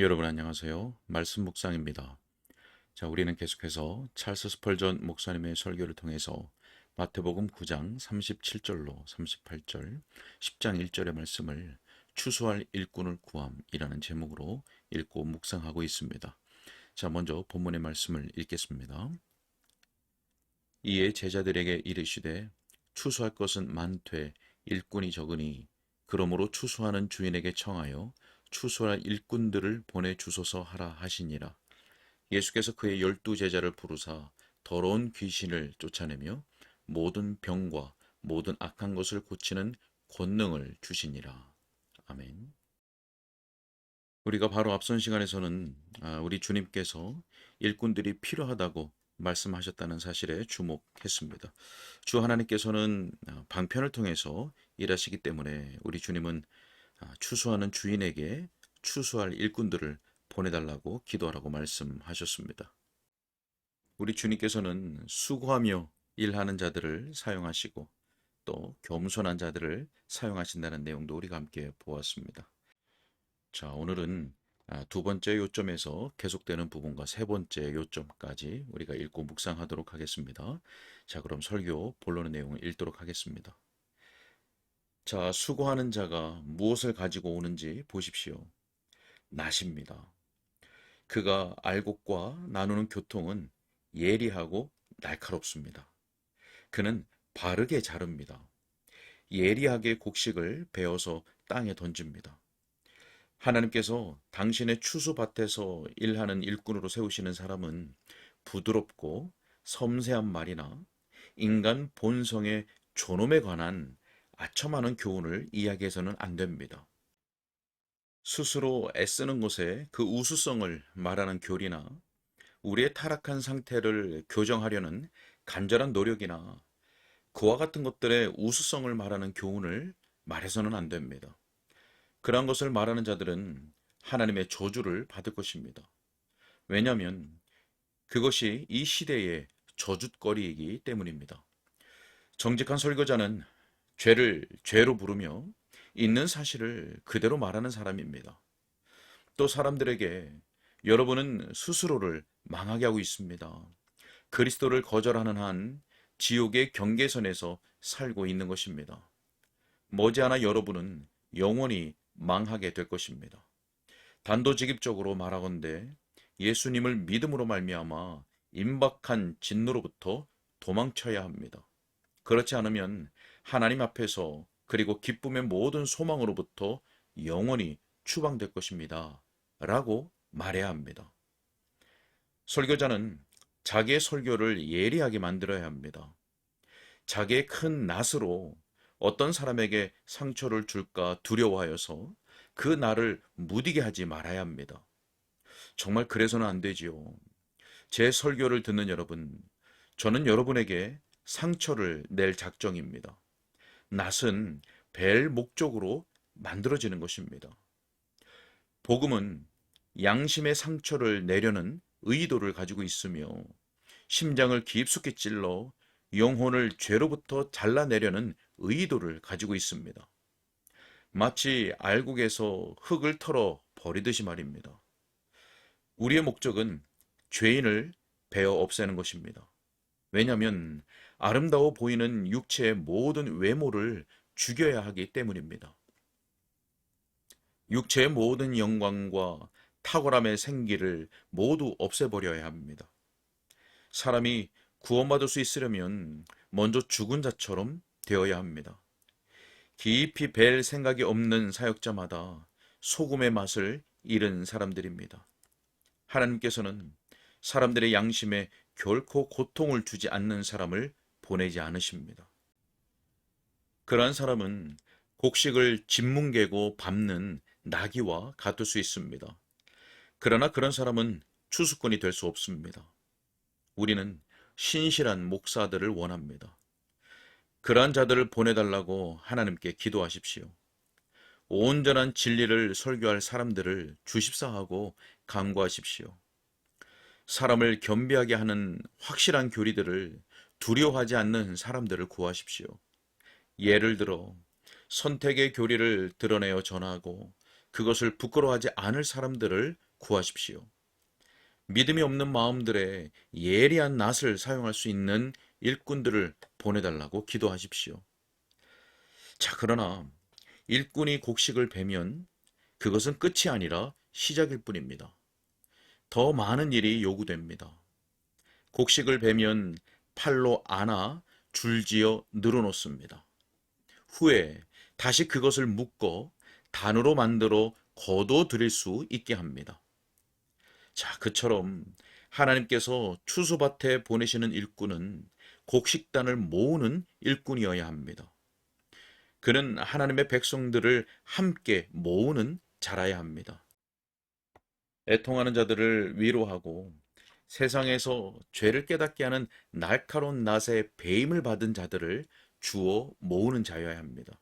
여러분 안녕하세요. 말씀 묵상입니다. 자, 우리는 계속해서 찰스 스펄전 목사님의 설교를 통해서 마태복음 9장 37절로 38절, 10장 1절의 말씀을 추수할 일꾼을 구함이라는 제목으로 읽고 묵상하고 있습니다. 자, 먼저 본문의 말씀을 읽겠습니다. 이에 제자들에게 이르시되 추수할 것은 많되 일꾼이 적으니 그러므로 추수하는 주인에게 청하여 추수할 일꾼들을 보내 주소서 하라 하시니라. 예수께서 그의 열두 제자를 부르사 더러운 귀신을 쫓아내며 모든 병과 모든 악한 것을 고치는 권능을 주시니라. 아멘. 우리가 바로 앞선 시간에서는 아, 우리 주님께서 일꾼들이 필요하다고 말씀하셨다는 사실에 주목했습니다. 주 하나님께서는 아, 방편을 통해서 일하시기 때문에 우리 주님은 아, 추수하는 주인에게 추수할 일꾼들을 보내달라고 기도하라고 말씀하셨습니다. 우리 주님께서는 수고하며 일하는 자들을 사용하시고 또 겸손한 자들을 사용하신다는 내용도 우리가 함께 보았습니다. 자, 오늘은 아, 두 번째 요점에서 계속되는 부분과 세 번째 요점까지 우리가 읽고 묵상하도록 하겠습니다. 자, 그럼 설교 본론의 내용을 읽도록 하겠습니다. 자, 수고하는 자가 무엇을 가지고 오는지 보십시오. 낫입니다. 그가 알곡과 나누는 교통은 예리하고 날카롭습니다. 그는 바르게 자릅니다. 예리하게 곡식을 베어서 땅에 던집니다. 하나님께서 당신의 추수밭에서 일하는 일꾼으로 세우시는 사람은 부드럽고 섬세한 말이나 인간 본성의 존엄에 관한 아첨하는 교훈을 이야기해서는 안 됩니다. 스스로 애쓰는 것에 그 우수성을 말하는 교리나 우리의 타락한 상태를 교정하려는 간절한 노력이나 그와 같은 것들의 우수성을 말하는 교훈을 말해서는 안 됩니다. 그러한 것을 말하는 자들은 하나님의 저주를 받을 것입니다. 왜냐하면 그것이 이 시대의 저주거리이기 때문입니다. 정직한 설교자는 죄를 죄로 부르며 있는 사실을 그대로 말하는 사람입니다. 또 사람들에게 여러분은 스스로를 망하게 하고 있습니다. 그리스도를 거절하는 한 지옥의 경계선에서 살고 있는 것입니다. 머지않아 여러분은 영원히 망하게 될 것입니다. 단도직입적으로 말하건대 예수님을 믿음으로 말미암아 임박한 진노로부터 도망쳐야 합니다. 그렇지 않으면 하나님 앞에서 그리고 기쁨의 모든 소망으로부터 영원히 추방될 것입니다. 라고 말해야 합니다. 설교자는 자기의 설교를 예리하게 만들어야 합니다. 자기의 큰 낯으로 어떤 사람에게 상처를 줄까 두려워하여서 그 나를 무디게 하지 말아야 합니다. 정말 그래서는 안 되지요. 제 설교를 듣는 여러분, 저는 여러분에게 상처를 낼 작정입니다. 낯은 벨 목적으로 만들어지는 것입니다. 복음은 양심의 상처를 내려는 의도를 가지고 있으며 심장을 깊숙이 찔러 영혼을 죄로부터 잘라내려는 의도를 가지고 있습니다. 마치 알곡에서 흙을 털어 버리듯이 말입니다. 우리의 목적은 죄인을 베어 없애는 것입니다. 왜냐하면 아름다워 보이는 육체의 모든 외모를 죽여야 하기 때문입니다. 육체의 모든 영광과 탁월함의 생기를 모두 없애버려야 합니다. 사람이 구원받을 수 있으려면 먼저 죽은 자처럼 되어야 합니다. 깊이 뵐 생각이 없는 사역자마다 소금의 맛을 잃은 사람들입니다. 하나님께서는 사람들의 양심에 결코 고통을 주지 않는 사람을 보내지 않으십니다. 그러한 사람은 곡식을 짓뭉개고 밟는 나귀와 같을 수 있습니다. 그러나 그런 사람은 추수꾼이 될 수 없습니다. 우리는 신실한 목사들을 원합니다. 그러한 자들을 보내달라고 하나님께 기도하십시오. 온전한 진리를 설교할 사람들을 주십사하고 강구하십시오. 사람을 겸비하게 하는 확실한 교리들을 두려워하지 않는 사람들을 구하십시오. 예를 들어 선택의 교리를 드러내어 전하고 그것을 부끄러워하지 않을 사람들을 구하십시오. 믿음이 없는 마음들의 예리한 낫을 사용할 수 있는 일꾼들을 보내달라고 기도하십시오. 자, 그러나 일꾼이 곡식을 베면 그것은 끝이 아니라 시작일 뿐입니다. 더 많은 일이 요구됩니다. 곡식을 베면 팔로 안아 줄지어 늘어놓습니다. 후에 다시 그것을 묶어 단으로 만들어 거둬 들일 수 있게 합니다. 자, 그처럼 하나님께서 추수밭에 보내시는 일꾼은 곡식단을 모으는 일꾼이어야 합니다. 그는 하나님의 백성들을 함께 모으는 자라야 합니다. 애통하는 자들을 위로하고 세상에서 죄를 깨닫게 하는 날카로운 낫의 배임을 받은 자들을 주어 모으는 자여야 합니다.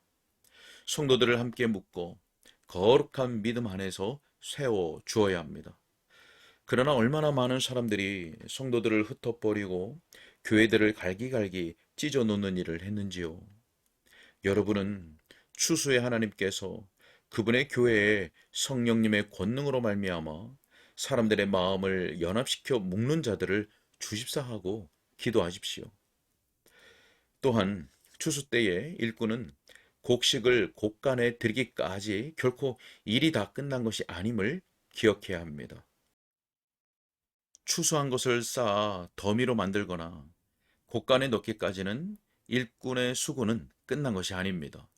성도들을 함께 묶어 거룩한 믿음 안에서 세워 주어야 합니다. 그러나 얼마나 많은 사람들이 성도들을 흩어버리고 교회들을 갈기갈기 찢어 놓는 일을 했는지요. 여러분은 추수의 하나님께서 그분의 교회에 성령님의 권능으로 말미암아 사람들의 마음을 연합시켜 묶는 자들을 주십사 하고 기도하십시오. 또한 추수 때에 일꾼은 곡식을 곡간에 들기까지 결코 일이 다 끝난 것이 아님을 기억해야 합니다. 추수한 것을 쌓아 더미로 만들거나 곡간에 넣기까지는 일꾼의 수고는 끝난 것이 아닙니다.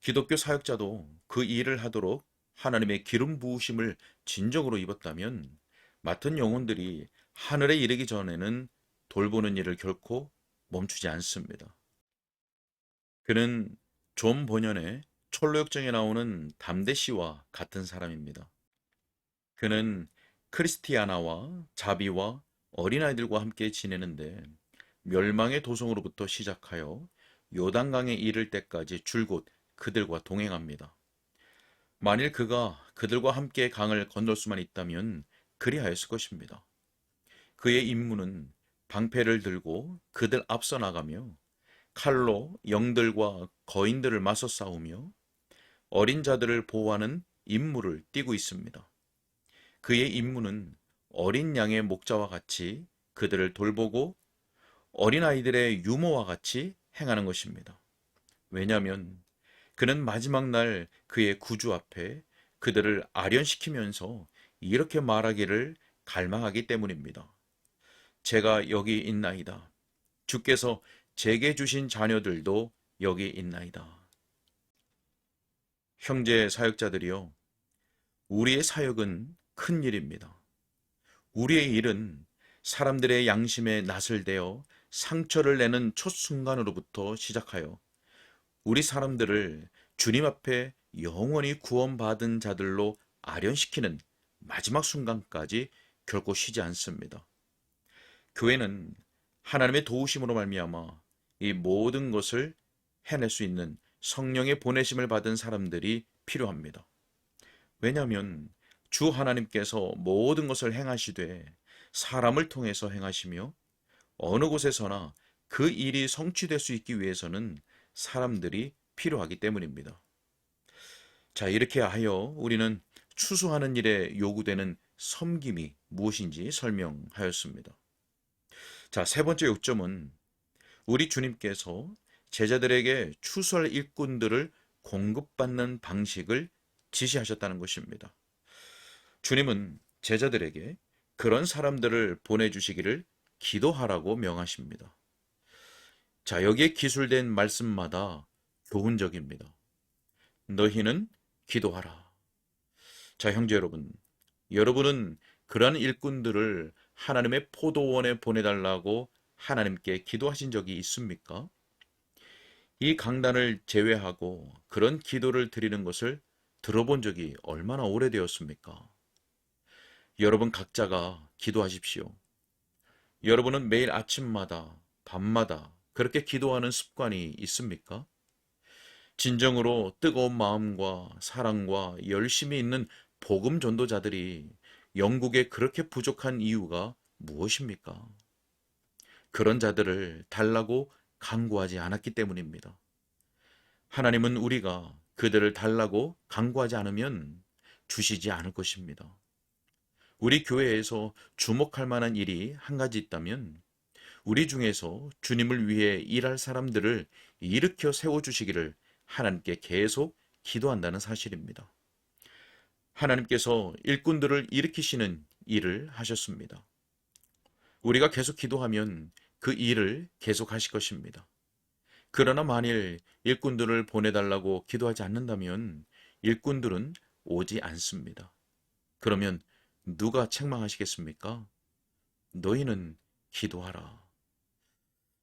기독교 사역자도 그 일을 하도록 하나님의 기름 부으심을 진정으로 입었다면 맡은 영혼들이 하늘에 이르기 전에는 돌보는 일을 결코 멈추지 않습니다. 그는 존 본연의 철로역정에 나오는 담대 씨와 같은 사람입니다. 그는 크리스티아나와 자비와 어린아이들과 함께 지내는데 멸망의 도성으로부터 시작하여 요단강에 이를 때까지 줄곧 그들과 동행합니다. 만일 그가 그들과 함께 강을 건널 수만 있다면 그리하였을 것입니다. 그의 임무는 방패를 들고 그들 앞서 나가며 칼로 영들과 거인들을 맞서 싸우며 어린 자들을 보호하는 임무를 띠고 있습니다. 그의 임무는 어린 양의 목자와 같이 그들을 돌보고 어린아이들의 유모와 같이 행하는 것입니다. 왜냐하면 그는 마지막 날 그의 구주 앞에 그들을 아련시키면서 이렇게 말하기를 갈망하기 때문입니다. 제가 여기 있나이다. 주께서 제게 주신 자녀들도 여기 있나이다. 형제 사역자들이여, 우리의 사역은 큰 일입니다. 우리의 일은 사람들의 양심에 낯을 대어 상처를 내는 첫 순간으로부터 시작하여 우리 사람들을 주님 앞에 영원히 구원받은 자들로 아련시키는 마지막 순간까지 결코 쉬지 않습니다. 교회는 하나님의 도우심으로 말미암아 이 모든 것을 해낼 수 있는 성령의 보내심을 받은 사람들이 필요합니다. 왜냐하면 주 하나님께서 모든 것을 행하시되 사람을 통해서 행하시며 어느 곳에서나 그 일이 성취될 수 있기 위해서는 사람들이 필요하기 때문입니다. 자, 이렇게 하여 우리는 추수하는 일에 요구되는 섬김이 무엇인지 설명하였습니다. 자, 세 번째 요점은 우리 주님께서 제자들에게 추수할 일꾼들을 공급받는 방식을 지시하셨다는 것입니다. 주님은 제자들에게 그런 사람들을 보내주시기를 기도하라고 명하십니다. 자, 여기에 기술된 말씀마다 교훈적입니다. 너희는 기도하라. 자, 형제 여러분. 여러분은 그러한 일꾼들을 하나님의 포도원에 보내달라고 하나님께 기도하신 적이 있습니까? 이 강단을 제외하고 그런 기도를 드리는 것을 들어본 적이 얼마나 오래되었습니까? 여러분 각자가 기도하십시오. 여러분은 매일 아침마다, 밤마다 그렇게 기도하는 습관이 있습니까? 진정으로 뜨거운 마음과 사랑과 열심히 있는 복음 전도자들이 영국에 그렇게 부족한 이유가 무엇입니까? 그런 자들을 달라고 강구하지 않았기 때문입니다. 하나님은 우리가 그들을 달라고 강구하지 않으면 주시지 않을 것입니다. 우리 교회에서 주목할 만한 일이 한 가지 있다면 우리 중에서 주님을 위해 일할 사람들을 일으켜 세워주시기를 하나님께 계속 기도한다는 사실입니다. 하나님께서 일꾼들을 일으키시는 일을 하셨습니다. 우리가 계속 기도하면 그 일을 계속 하실 것입니다. 그러나 만일 일꾼들을 보내달라고 기도하지 않는다면 일꾼들은 오지 않습니다. 그러면 누가 책망하시겠습니까? 너희는 기도하라.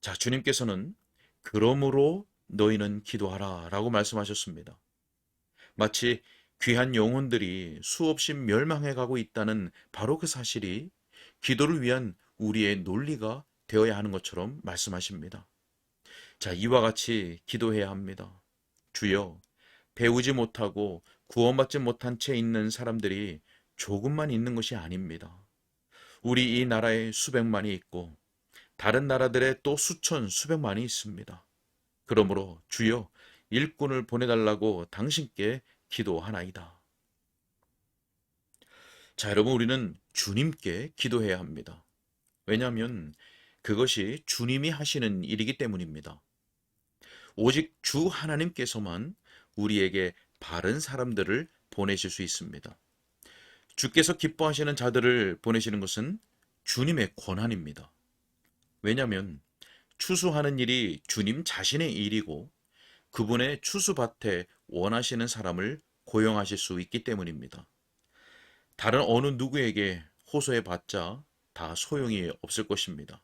자, 주님께서는 그러므로 너희는 기도하라 라고 말씀하셨습니다. 마치 귀한 영혼들이 수없이 멸망해 가고 있다는 바로 그 사실이 기도를 위한 우리의 논리가 되어야 하는 것처럼 말씀하십니다. 자, 이와 같이 기도해야 합니다. 주여, 배우지 못하고 구원받지 못한 채 있는 사람들이 조금만 있는 것이 아닙니다. 우리 이 나라에 수백만이 있고 다른 나라들에 또 수천, 수백만이 있습니다. 그러므로 주여 일꾼을 보내달라고 당신께 기도하나이다. 자, 여러분, 우리는 주님께 기도해야 합니다. 왜냐하면 그것이 주님이 하시는 일이기 때문입니다. 오직 주 하나님께서만 우리에게 바른 사람들을 보내실 수 있습니다. 주께서 기뻐하시는 자들을 보내시는 것은 주님의 권한입니다. 왜냐하면 추수하는 일이 주님 자신의 일이고 그분의 추수밭에 원하시는 사람을 고용하실 수 있기 때문입니다. 다른 어느 누구에게 호소해 봤자 다 소용이 없을 것입니다.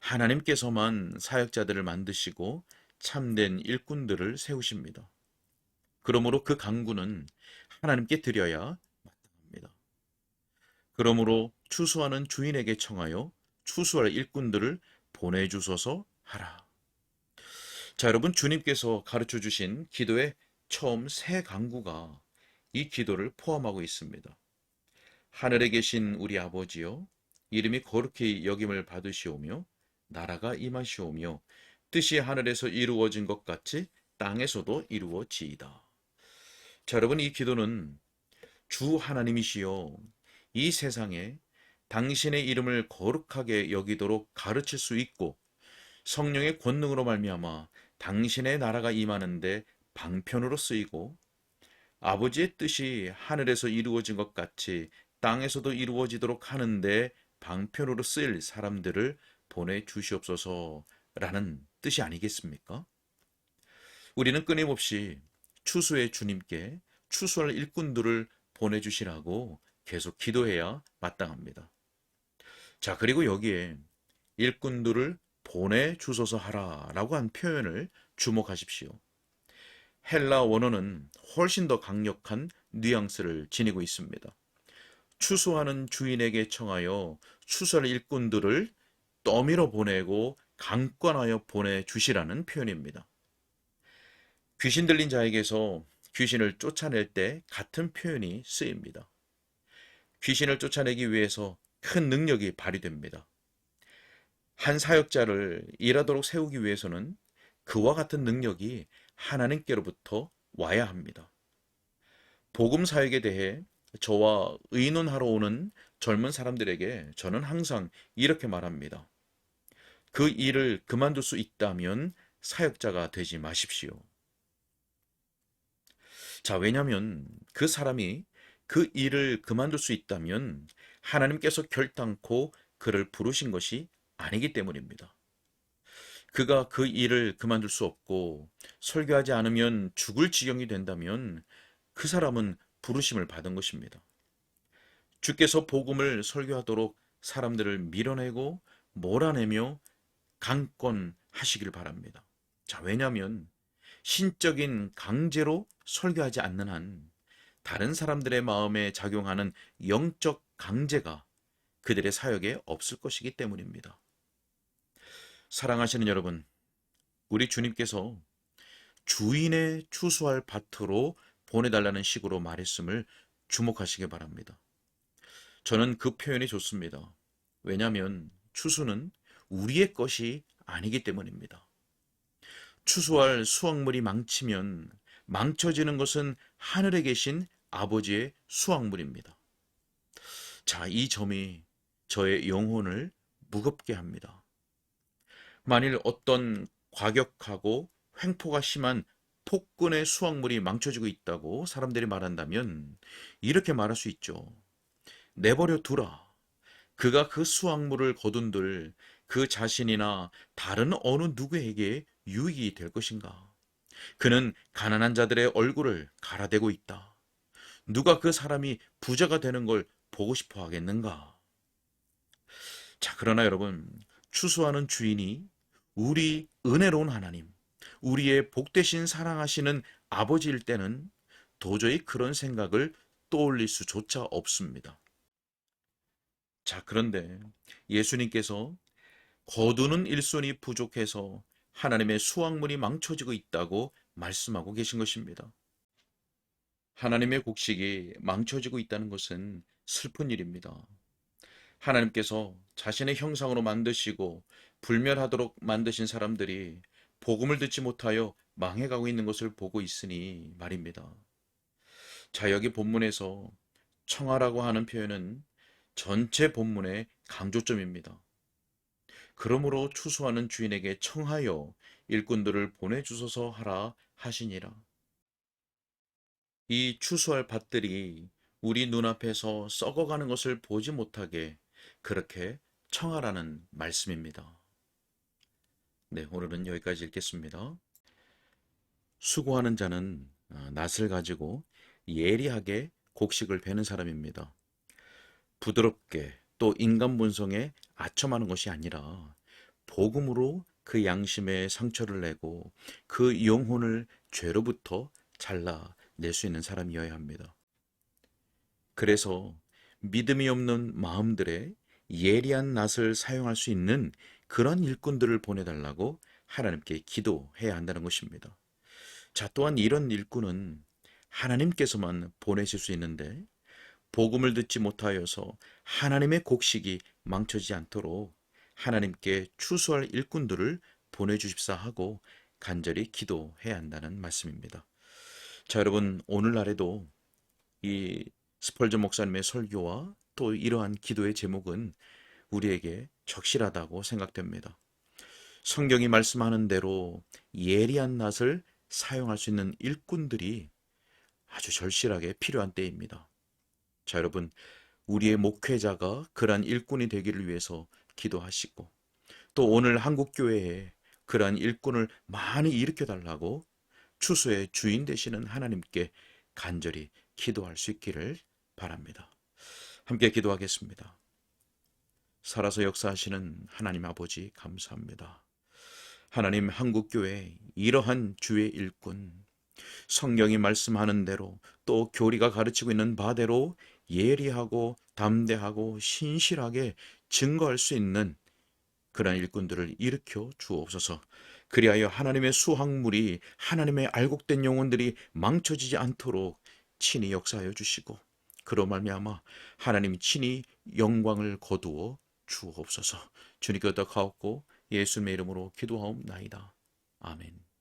하나님께서만 사역자들을 만드시고 참된 일꾼들을 세우십니다. 그러므로 그 강구는 하나님께 드려야 마땅합니다. 그러므로 추수하는 주인에게 청하여 추수할 일꾼들을 보내주소서 하라. 자, 여러분, 주님께서 가르쳐 주신 기도의 처음 세 강구가 이 기도를 포함하고 있습니다. 하늘에 계신 우리 아버지여, 이름이 거룩히 여김을 받으시오며, 나라가 임하시오며, 뜻이 하늘에서 이루어진 것 같이 땅에서도 이루어지이다. 자, 여러분, 이 기도는 주 하나님이시여, 이 세상에 당신의 이름을 거룩하게 여기도록 가르칠 수 있고 성령의 권능으로 말미암아 당신의 나라가 임하는데 방편으로 쓰이고 아버지의 뜻이 하늘에서 이루어진 것 같이 땅에서도 이루어지도록 하는데 방편으로 쓰일 사람들을 보내 주시옵소서라는 뜻이 아니겠습니까? 우리는 끊임없이 추수의 주님께 추수할 일꾼들을 보내 주시라고 계속 기도해야 마땅합니다. 자, 그리고 여기에 일꾼들을 보내주소서 하라 라고 한 표현을 주목하십시오. 헬라 원어는 훨씬 더 강력한 뉘앙스를 지니고 있습니다. 추수하는 주인에게 청하여 추수할 일꾼들을 떠밀어 보내고 강권하여 보내주시라는 표현입니다. 귀신 들린 자에게서 귀신을 쫓아낼 때 같은 표현이 쓰입니다. 귀신을 쫓아내기 위해서 큰 능력이 발휘됩니다. 한 사역자를 일하도록 세우기 위해서는 그와 같은 능력이 하나님께로부터 와야 합니다. 복음 사역에 대해 저와 의논하러 오는 젊은 사람들에게 저는 항상 이렇게 말합니다. 그 일을 그만둘 수 있다면 사역자가 되지 마십시오. 자, 왜냐하면 그 사람이 그 일을 그만둘 수 있다면 하나님께서 결단코 그를 부르신 것이 아니기 때문입니다. 그가 그 일을 그만둘 수 없고 설교하지 않으면 죽을 지경이 된다면 그 사람은 부르심을 받은 것입니다. 주께서 복음을 설교하도록 사람들을 밀어내고 몰아내며 강권하시길 바랍니다. 자, 왜냐하면 신적인 강제로 설교하지 않는 한 다른 사람들의 마음에 작용하는 영적 강제가 그들의 사역에 없을 것이기 때문입니다. 사랑하시는 여러분, 우리 주님께서 주인의 추수할 밭으로 보내달라는 식으로 말했음을 주목하시기 바랍니다. 저는 그 표현이 좋습니다. 왜냐하면 추수는 우리의 것이 아니기 때문입니다. 추수할 수확물이 망치면 망쳐지는 것은 하늘에 계신 아버지의 수확물입니다. 자, 이 점이 저의 영혼을 무겁게 합니다. 만일 어떤 과격하고 횡포가 심한 폭군의 수확물이 망쳐지고 있다고 사람들이 말한다면 이렇게 말할 수 있죠. 내버려 두라. 그가 그 수확물을 거둔들 그 자신이나 다른 어느 누구에게 유익이 될 것인가? 그는 가난한 자들의 얼굴을 갈아대고 있다. 누가 그 사람이 부자가 되는 걸 보고 싶어 하겠는가? 자, 그러나 여러분, 추수하는 주인이 우리 은혜로운 하나님, 우리의 복되신 사랑하시는 아버지일 때는 도저히 그런 생각을 떠올릴 수조차 없습니다. 자, 그런데 예수님께서 거두는 일손이 부족해서 하나님의 수확물이 망쳐지고 있다고 말씀하고 계신 것입니다. 하나님의 곡식이 망쳐지고 있다는 것은 슬픈 일입니다. 하나님께서 자신의 형상으로 만드시고 불멸하도록 만드신 사람들이 복음을 듣지 못하여 망해가고 있는 것을 보고 있으니 말입니다. 자, 여기 본문에서 청하라고 하는 표현은 전체 본문의 강조점입니다. 그러므로 추수하는 주인에게 청하여 일꾼들을 보내주소서 하라 하시니라. 이 추수할 밭들이 우리 눈앞에서 썩어가는 것을 보지 못하게 그렇게 청하라는 말씀입니다. 네, 오늘은 여기까지 읽겠습니다. 수고하는 자는 아, 낫을 가지고 예리하게 곡식을 베는 사람입니다. 부드럽게 또 인간 본성에 아첨하는 것이 아니라 복음으로 그 양심에 상처를 내고 그 영혼을 죄로부터 잘라낼 수 있는 사람이어야 합니다. 그래서 믿음이 없는 마음들의 예리한 낫을 사용할 수 있는 그런 일꾼들을 보내달라고 하나님께 기도해야 한다는 것입니다. 자, 또한 이런 일꾼은 하나님께서만 보내실 수 있는데 복음을 듣지 못하여서 하나님의 곡식이 망쳐지지 않도록 하나님께 추수할 일꾼들을 보내주십사 하고 간절히 기도해야 한다는 말씀입니다. 자, 여러분, 오늘날에도 이 스펄전 목사님의 설교와 또 이러한 기도의 제목은 우리에게 적실하다고 생각됩니다. 성경이 말씀하는 대로 예리한 낫을 사용할 수 있는 일꾼들이 아주 절실하게 필요한 때입니다. 자, 여러분, 우리의 목회자가 그러한 일꾼이 되기를 위해서 기도하시고 또 오늘 한국 교회에 그러한 일꾼을 많이 일으켜 달라고 추수의 주인 되시는 하나님께 간절히 기도할 수 있기를 바랍니다. 함께 기도하겠습니다. 살아서 역사하시는 하나님 아버지 감사합니다. 하나님 한국교회 이러한 주의 일꾼 성경이 말씀하는 대로 또 교리가 가르치고 있는 바대로 예리하고 담대하고 신실하게 증거할 수 있는 그런 일꾼들을 일으켜 주옵소서. 그리하여 하나님의 수확물이 하나님의 알곡된 영혼들이 망쳐지지 않도록 친히 역사하여 주시고 그로 말미암아 하나님 친히 영광을 거두어 주옵소서. 주님께 더 가옵고 예수님의 이름으로 기도하옵나이다. 아멘.